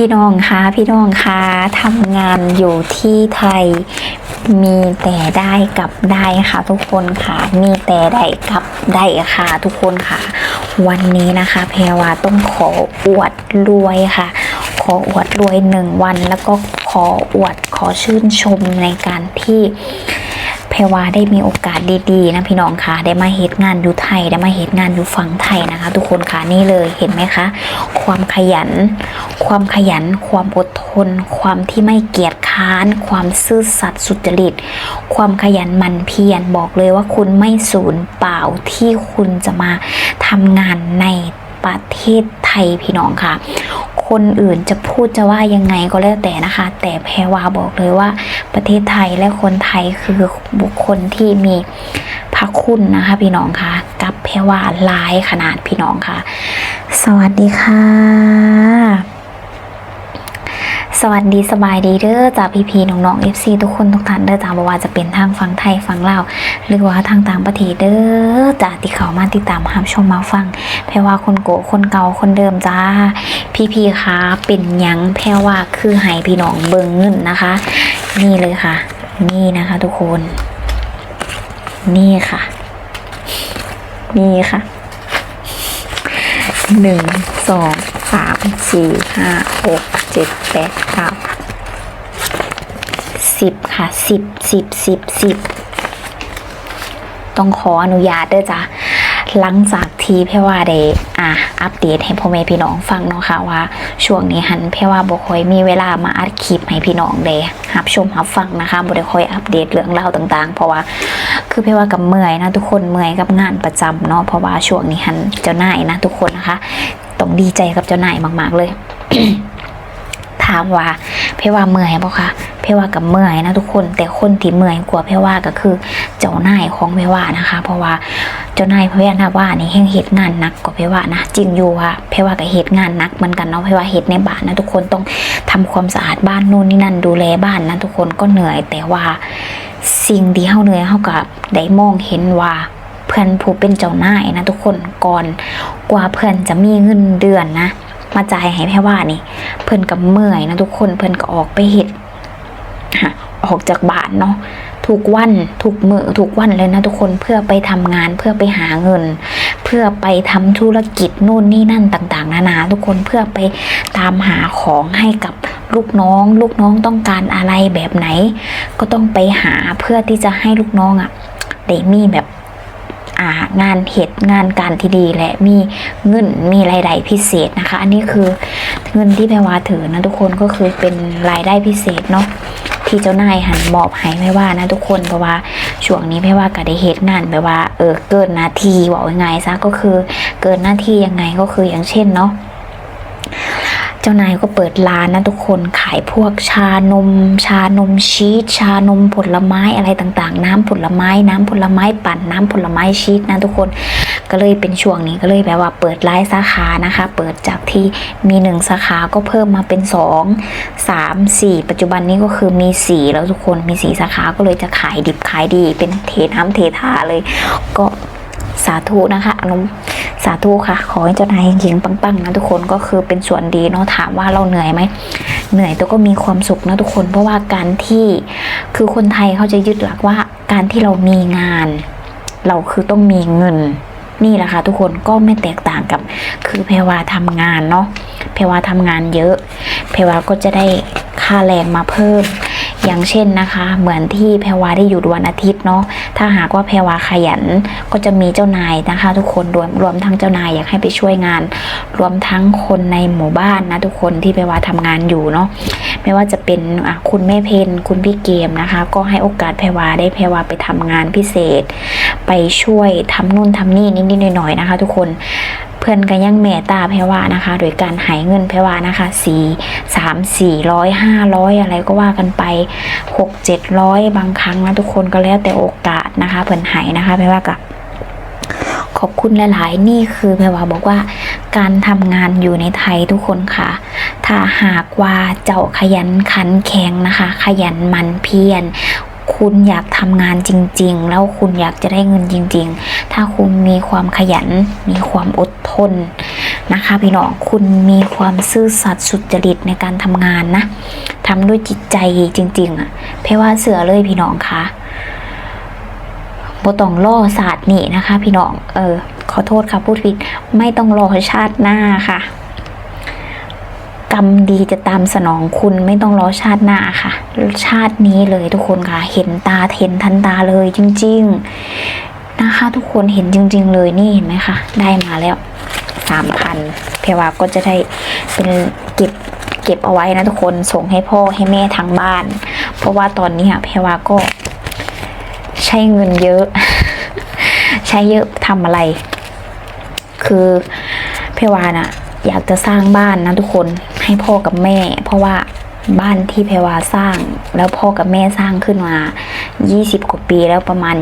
พี่น้องคะพี่น้องคะทำงานอยู่ที่ไทยมีแต่ได้กับได้ค่ะ ทุกคนค่ะ มีแต่ได้กับได้ค่ะทุกคนค่ะ วันนี้นะคะ แพรวาต้องขออวดรวยค่ะ ขออวดรวยหนึ่งวัน แล้วก็ขออวดขอชื่นชมในการที่ พรวาได้มีโอกาสดีๆนะพี่น้องค่ะได้มาเฮ็ดงานอยู่ไทย ได้มาเฮ็ดงานอยู่ฝั่งไทยนะคะ ทุกคนค่ะนี่เลยเห็นไหมคะ ความขยัน ความขยัน ความอดทน ความที่ไม่เกียจค้าน ความซื่อสัตย์สุจริต ความขยันมันเพียรบอกเลยว่าคุณไม่สูญเปล่าที่คุณจะมาทำงานในประเทศไทยพี่น้องค่ะ คนอื่นจะพูดจะว่ายังไงก็แล้วแต่นะคะ แต่แพรวาบอกเลยว่า ประเทศไทยและคนไทยคือบุคคลที่มีพระคุณนะคะ พี่น้องคะกับแพรวาหลายขนาดพี่น้องค่ะ สวัสดีค่ะ สวัสดีสบายดีเด้อจากพี่พีน้องๆ FC ทุกคนทุกท่านเด้อจากบว่าจะเป็นทางฝั่งไทยฝั่งลาวหรือว่าทางต่างประเทศเด้อจากที่เขามาติดตามรับชมมาฟังแพรว่าคนโกคนเก่าคนเดิมจ้าพี่พีคะเป็นยังแพรว่าคือให้พี่น้องเบิงเงินนะคะ นี่เลยค่ะ นี่นะคะ ทุกคน นี่ค่ะ นี่ค่ะหนึ่งสอง สามสี่ห้าหกเจ็ดแปดเก้าสิบค่ะสิบสิบสิบสิบต้องขออนุญาตด้วยจ้ะหลังจากที่เพว่าได้อะอัปเดตให้พ่อแม่พี่น้องฟังเนาะค่ะว่า ช่วงนี้หันเพว่าบ่ค่อยมีเวลามาอัดคลิปให้พี่น้องได้รับชมรับฟังนะคะบ่ได้ค่อยอัปเดตเรื่องราวต่างๆ เพราะว่าคือเพว่ากับเมื่อยนะทุกคนเมื่อยกับงานประจำเนาะเพราะว่าช่วงนี้หันเจ้านายนะทุกคนนะคะ ต้องดีใจกับเจ้านายมาก ๆ เลย ถามว่า เพว่าเมื่อยบ่คะเพว่ากับเมื่อยนะทุกคน แต่คนที่เมื่อยกว่าเพว่าก็คือ เจ้านายของเพว่านะคะ เพราะว่าเจ้านายเพรว่าว่านี่แห่งเหตุงานหนักกว่าเพว่านะจริงอยู่ว่าเพว่ากับเหตุงานหนักเหมือนกันเนาะเพว่าเหตุในบ้านนะทุกคนต้องทำความสะอาดบ้านนู่นนี่นั่นดูแลบ้านนะทุกคนก็เหนื่อยแต่ว่าสิ่งที่เฮาเหนื่อยเฮากับได้มองเห็นว่า พื่อนผู้เป็นเจ้านายนะทุกคนก่อนกว่าเพื่อนจะมีเงินเดือนนะ มาจ่ายให้แพ่ว่านี่ เพื่อนกับเมื่อยนะทุกคนเพื่อนก็ออกไปเห็ดฮะออกจากบ้านเนาะทุกวันทุกมือทุกวันเลยนะทุกคนเพื่อไปทำงานเพื่อไปหาเงิน เพื่อไปทำธุรกิจนู่นนี่นั่นต่างๆ นานาทุกคนเพื่อไปตามหาของให้กับลูกน้อง ลูกน้องต้องการอะไรแบบไหน ก็ต้องไปหาเพื่อที่จะให้ลูกน้องอะ่ะได้มีแบบ อ่างานเหตุงานการที่ดีและมีเงินมีรายได้พิเศษนะคะ อันนี้คือเงินที่แพรวาถือนะทุกคนก็คือเป็นรายได้พิเศษเนาะที่เจ้านายหันมอบให้ไม่ว่านะทุกคนเพราะว่าช่วงนี้แม่ว่าก็ได้เหตุงานแบบว่าเออเกินหนาทีบอกยังไงซะก็คือเกินหน้าที่ยังไงก็คืออย่างเช่นเนาะ จ้านายก็เปิดร้านนะทุกคนขายพวกชานม ชานมชีสชานมผลไม้อะไรต่างๆ น้ำผลไม้ น้ำผลไม้ปั่นน้ำผลไม้ชีสนะทุกคนก็เลยเป็นช่วงนี้ก็เลยแบบว่าเปิดไลฟ์สาขานะคะ เปิดจากที่มีหนึ่งสาขาก็เพิ่มมาเป็นสองสามสี่ปัจจุบันนี้ก็คือมีสี่แล้วทุกคนมีสี่สาขาก็เลยจะขายดิบขายดีเป็นเทน้ำเทท่าเลยก็ สาธุนะคะอนุสาธุค่ะ ขอให้เจ้านายเฮงๆปังๆนะทุกคนก็คือเป็นส่วนดีเนาะถามว่าเราเหนื่อยไหมเหนื่อยแต่ก็มีความสุขนะทุกคน เพราะว่าการที่คือคนไทยเขาจะยึดหลักว่าการที่เรามีงาน เราคือต้องมีเงินนี่แหละค่ะทุกคนก็ไม่แตกต่างกับ คือแพรวาทำงานเนาะแพรวาทำงานเยอะแพรวาก็จะได้ ค่าแรงมาเพิ่ม อย่างเช่นนะคะ เหมือนที่แพรวาได้หยุดวันอาทิตย์เนาะถ้าหากว่าแพรวาขยันก็จะมีเจ้านายนะคะ ทุกคนรวมรวมทั้งเจ้านายอยากให้ไปช่วยงาน รวมทั้งคนในหมู่บ้านนะทุกคนที่แพรวาทำงานอยู่เนาะไม่ว่าจะเป็นคุณแม่เพนคุณพี่เกมนะคะ ก็ให้โอกาสแพรวาได้แพรวาไปทำงานพิเศษ ไปช่วยทำนู่นทำนี่นิดๆหน่อยๆนะคะ ทุกคน พื่อนกันยังเมตตาแพว่านะคะ โดยการหายเงินแพว่านะคะสี่สามสี่ร้อยห้าร้อยอะไรก็ว่ากันไปหกเจ็ดร้อยบางครั้งนะทุกคนก็แล้วแต่โอกาสนะคะเพื่อนหายนะคะแพว่ากับขอบคุณหลาย ๆ นี่คือแพรว่าบอกว่าการทำงานอยู่ในไทยทุกคนค่ะ ถ้าหากว่าเจ้าขยันขันแข็งนะคะ ขยันมันเพียร คุณอยากทำงานจริง ๆ แล้วคุณอยากจะได้เงินจริง ๆ ถ้าคุณมีความขยัน มีความอดทนนะคะพี่น้องคุณมีความซื่อสัตย์สุจริตในการทำงานนะทำด้วยจิตใจจริง ๆ อะ เพราะว่าเสือเลยพี่น้องคะบ่ต้องล่อศาสตร์นี่นะคะ พี่น้อง เออ ขอโทษค่ะพูดผิด ไม่ต้องรอชาติหน้าค่ะ กรรมดีจะตามสนองคุณไม่ต้องรอชาติหน้าค่ะ ชาตินี้เลยทุกคนค่ะ เห็นตาเห็นทันตาเลยจริง ๆ นะคะ ทุกคนเห็นจริง ๆ เลยนี่เห็นไหมคะได้มาแล้วสามพันเพรว่าก็จะได้เป็นเก็บเก็บเอาไว้นะทุกคนส่งให้พ่อให้แม่ทางบ้าน เพราะว่าตอนนี้อะเพรว่าก็ ใช้เงินเยอะ ใช้เยอะทำอะไร คือเพวาน่ะอยากจะสร้างบ้านนะทุกคน ให้พ่อกับแม่ เพราะว่าบ้านที่เพวาสร้าง แล้วพ่อกับแม่สร้างขึ้นมา 20 กว่าปีแล้วประมาณ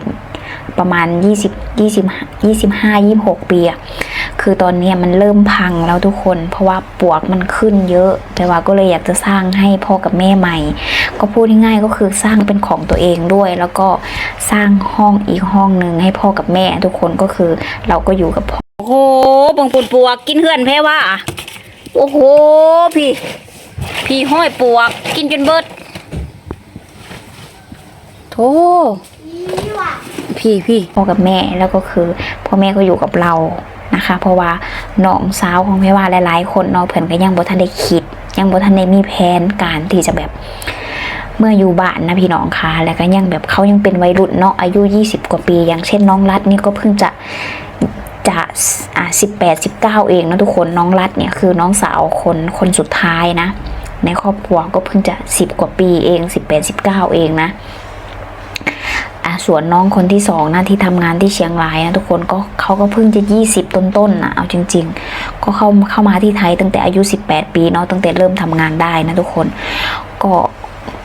27 ประมาณ 20 20 25 26 ปีอะคือตอนนี้มันเริ่มพังแล้วทุกคน เพราะว่าปวกมันขึ้นเยอะเพวาก็เลยอยากจะสร้างให้พ่อกับแม่ใหม่ ก็พูดง่ายๆก็คือสร้างเป็นของตัวเองด้วย แล้วก็สร้างห้องอีกห้องหนึ่งให้พ่อกับแม่ ทุกคนก็คือเราก็อยู่กับพ่อโอ้โหบังปุ่นปวกกินเหือนแพ้ว่า โอ้โห พี่ พี่ห้อยปวก กินจนเบิดโธ่พี่พี่พ่อกับแม่แล้วก็คือพ่อแม่ก็อยู่กับเรานะคะ เพราะว่าน้องสาวของแม่ว่าหลาย ๆ คนเนาะเพิ่นก็ยังบ่ทันได้คิด ยังบ่ทันได้มีแผนการที่จะแบบเมื่ออยู่บ้านนะพี่น้องคะแล้วก็ยังแบบเขายังเป็นวัยรุ่นเนาะอายุ 20 กว่าปี อย่างเช่นน้องรัดนี่ก็เพิ่งจะ จะอ่าสิบแปดสิบเก้าเองนะทุกคนน้องรัดเนี่ยคือน้องสาวคนคนสุดท้ายนะ ในครอบครัวก็เพิ่งจะสิบกว่าปีเองสิบแปดสิบเก้าเองนะอะส่วนน้องคนที่สองนะที่ทำงานที่เชียงรายนะทุกคนก็เขาก็เพิ่งจะยี่สิบต้นๆนะเอาจริง ๆ ก็เข้าเข้ามาที่ไทยตั้งแต่อายุสิบแปดปีเนาะตั้งแต่เริ่มทำงานได้นะทุกคนก็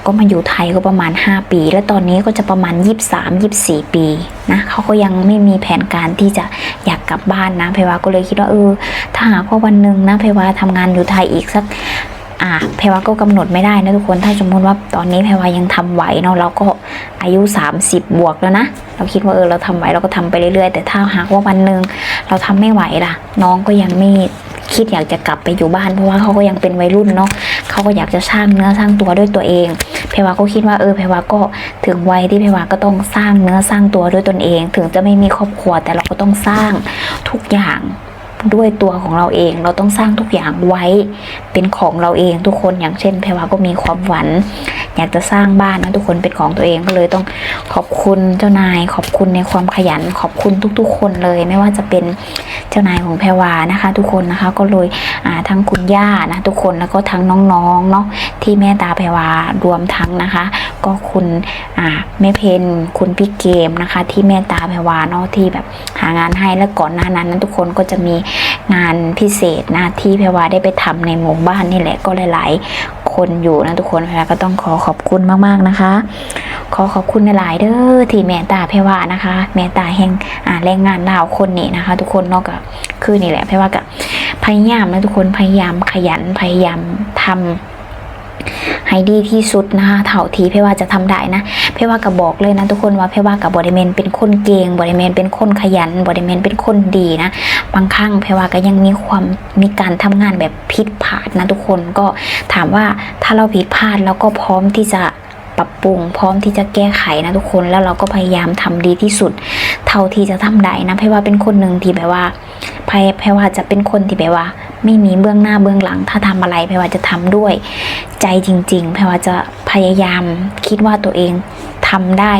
ก็มาอยู่ไทยก็ประมาณ 5 ปี แล้วตอนนี้ก็จะประมาณ 23 24 ปีนะเขาก็ยังไม่มีแผนการที่จะอยากกลับบ้านนะเพวาก็เลยคิดว่าเออถ้าหากว่าวันหนึ่งนะเพวาทำงานอยู่ไทยอีกสักอ่าเพวาก็กำหนดไม่ได้นะทุกคนถ้าสมมติว่าตอนนี้เพวายังทำไหวเนาะเราก็อายุ 30 บวกแล้วนะ เราคิดว่าเออเราทำไหวเราก็ทำไปเรื่อยๆ แต่ถ้าหากว่าวันหนึ่งเราทำไม่ไหวล่ะ น้องก็ยังไม่ คิดอยากจะกลับไปอยู่บ้านเพราะว่าเขาก็ยังเป็นวัยรุ่นเนาะเขาก็อยากจะสร้างเนื้อสร้างตัวด้วยตัวเอง เพวาก็คิดว่าเออเพวาก็ถึงวัยที่เพวาก็ต้องสร้างเนื้อสร้างตัวด้วยตนเอง ถึงจะไม่มีครอบครัวแต่เราก็ต้องสร้างทุกอย่าง ด้วยตัวของเราเอง เราต้องสร้างทุกอย่างไว้เป็นของเราเองทุกคนอย่างเช่นเพวาก็มีความฝัน อยากจะสร้างบ้านนะทุกคนเป็นของตัวเองก็เลยต้องขอบคุณเจ้านาย ขอบคุณในความขยัน ขอบคุณทุก ๆ คนเลย ไม่ว่าจะเป็นเจ้านายของแพรวานะคะ ทุกคนนะคะก็เลยทั้งคุณย่านะทุกคนแล้วก็ทั้งน้องๆเนาะที่แม่ตาแพรวารวมทั้งนะคะ ก็คุณแม่เพนคุณพี่เกมนะคะ ที่แม่ตาแพรวาเนาะที่แบบหางานให้แล้วก่อนหน้านั้นนะทุกคนก็จะมีงานพิเศษนะที่เพรวาได้ไปทำในหมู่บ้านนี่แหละก็หลายๆ คนอยู่นะทุกคนเพรวาก็ต้องขอขอบคุณมากๆนะคะ ขอขอบคุณหลายๆเด้อที่แม่ตาเพรวานะคะแม่ตาแห่งแรงงานลาวคนนี้นะคะ ทุกคนนอกจากคือนี่แหละเพรวากับพยายามนะทุกคนพยายามขยันพยายามทำ ให้ดีที่สุดนะคะเท่าที่เพว่าจะทำได้นะเพว่าก็บอกเลยนะทุกคนว่าเพว่ากับบริเมนเป็นคนเก่งบริเมนเป็นคนขยันบริเมนเป็นคนดีนะบางครั้งเพว่าก็ยังมีความมีการทำงานแบบผิดพลาดนะทุกคนก็ถามว่าถ้าเราผิดพลาดเราก็พร้อมที่จะ ปรับปรุง พร้อมที่จะแก้ไขนะทุกคนแล้วเราก็พยายามทำดีที่สุด เท่าที่จะทำได้นะเพรว่าเป็นคนหนึ่งที่แบบว่าเพเพว่าจะเป็นคนที่แบบว่า ไม่มีเบื้องหน้าเบื้องหลัง ถ้าทำอะไรเพว่าจะทำด้วย ใจจริง ๆ แพรว่าจะพยายามคิดว่าตัวเองทำได้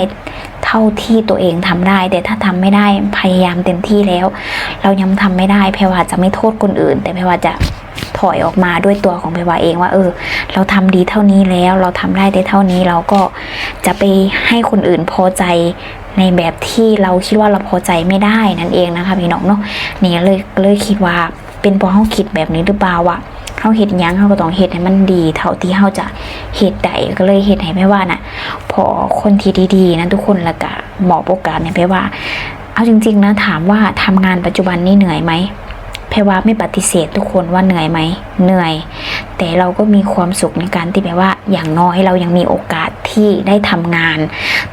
เท่าที่ตัวเองทำได้ แต่ถ้าทำไม่ได้พยายามเต็มที่แล้ว เรายังทำไม่ได้แพรว่าจะไม่โทษคนอื่น แต่แพรว่าจะ ถอยออกมาด้วยตัวของแพว่าเองว่าเออ เราทำดีเท่านี้แล้ว เราทำได้ได้เท่านี้เราก็จะไปให้คนอื่นพอใจในแบบที่เราคิดว่าเราพอใจไม่ได้นั่นเองนะคะพี่น้องเนาะนี่เลยเลยคิดว่าเป็นเพราะเขาคิดแบบนี้หรือเปล่าวะเขาเห็ดยังเขาก็ต้องเห็ดให้มันดี เท่าที่เขาจะเห็ดได้ก็เลยเห็ดให้แม่ว่าน่ะ พอคนที่ดีๆนะทุกคนละก็เหมาะโอกาสเนี่ยแปลว่า เอาจริง ๆ นะถามว่าทำงานปัจจุบันนี่เหนื่อยไหม แพรว่าไม่ปฏิเสธทุกคนว่าเหนื่อยไหม เหนื่อย แต่เราก็มีความสุขในการที่แบบว่า อย่างน้อยเรายังมีโอกาสที่ได้ทำงาน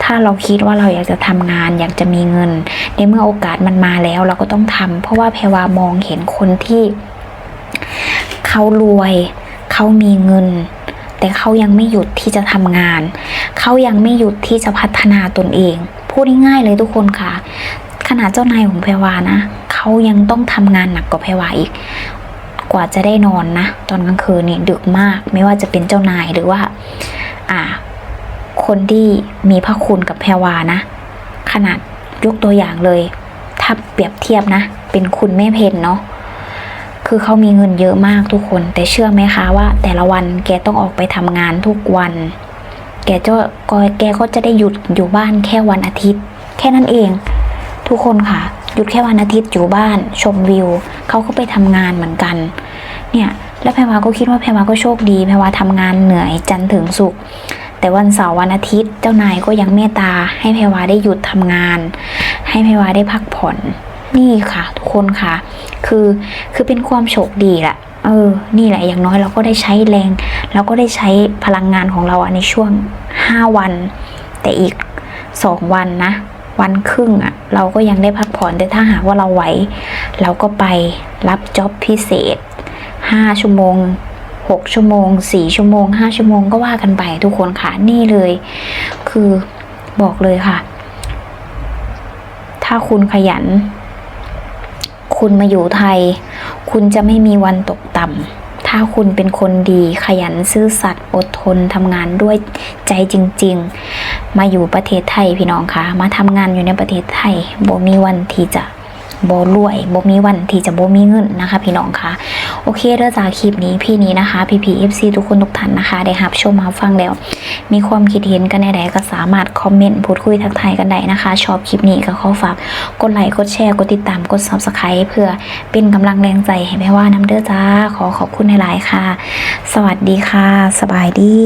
ถ้าเราคิดว่าเราอยากจะทำงาน อยากจะมีเงิน ในเมื่อโอกาสมันมาแล้วเราก็ต้องทำเพราะว่าแพรวามองเห็นคนที่ เขารวย เขามีเงินแต่เขายังไม่หยุดที่จะทำงาน เขายังไม่หยุดที่จะพัฒนาตนเอง พูดง่ายๆเลยทุกคนค่ะ ขนาดเจ้านายของแพรวานะ เขายังต้องทำงานหนักกว่าแพรวาอีก กว่าจะได้นอนนะ ตอนกลางคืนนี่ดึกมาก ไม่ว่าจะเป็นเจ้านายหรือว่า อ่า คนที่มีพระคุณกับแพรวานะ ขนาดยกตัวอย่างเลย ถ้าเปรียบเทียบนะ เป็นคุณแม่เพนเนาะคือเขามีเงินเยอะมากทุกคน แต่เชื่อไหมคะว่า แต่ละวันแกต้องออกไปทำงานทุกวัน แกจะก็แกก็จะได้หยุดอยู่บ้านแค่วันอาทิตย์ แค่นั้นเอง ทุกคนค่ะ หยุดแค่วันอาทิตย์อยู่บ้าน ชมวิวเขาก็ไปทำงานเหมือนกัน เนี่ยแล้วแพรวาก็คิดว่าแพรวาก็โชคดีแพรวาทำงานเหนื่อยจันถึงศุกแต่วันเสาร์วันอาทิตย์เจ้านายก็ยังเมตตา ให้แพรวาได้หยุดทำงาน ให้แพรวาได้พักผ่อนนี่ค่ะ ทุกคนค่ะ คือคือเป็นความโชคดีแหละเออ นี่แหละอย่างน้อยเราก็ได้ใช้แรง เราก็ได้ใช้พลังงานของเราในช่วงห้าวัน แต่อีกสองวันนะ วันครึ่งอะเราก็ยังได้พัก ผ่อนแต่ถ้าหากว่าเราไหว เราก็ไปรับจ็อบพิเศษห้าชั่วโมงหกชั่วโมงสี่ชั่วโมงห้าชั่วโมงก็ว่ากันไปทุกคนค่ะนี่เลย คือบอกเลยค่ะ ถ้าคุณขยัน คุณมาอยู่ไทย คุณจะไม่มีวันตกต่ำถ้าคุณเป็นคนดีขยันซื่อสัตย์อดทนทำงานด้วยใจจริงๆ มาอยู่ประเทศไทยพี่น้องคะมาทำงานอยู่ในประเทศไทยบ่มีวันที่จะบ่รวยบ่มีวันที่จะบ่มีเงินนะคะ พี่น้องคะโอเคเด้อจากคลิปนี้พี่นี้นะคะพี่พีเอฟซีทุกคนทุกท่านนะคะ ได้รับชมมาฟังแล้ว มีความคิดเห็นกันในใดก็สามารถคอมเมนต์พูดคุยทักทายกันได้นะคะ ชอบคลิปนี้ก็ขอฝากกดไลค์กดแชร์กดติดตามกด subscribe เพื่อเป็นกำลังแรงใจให้แม่ว่าน้ำเด้อจ้าขอขอบคุณหลายๆค่ะ สวัสดีค่ะ สบายดี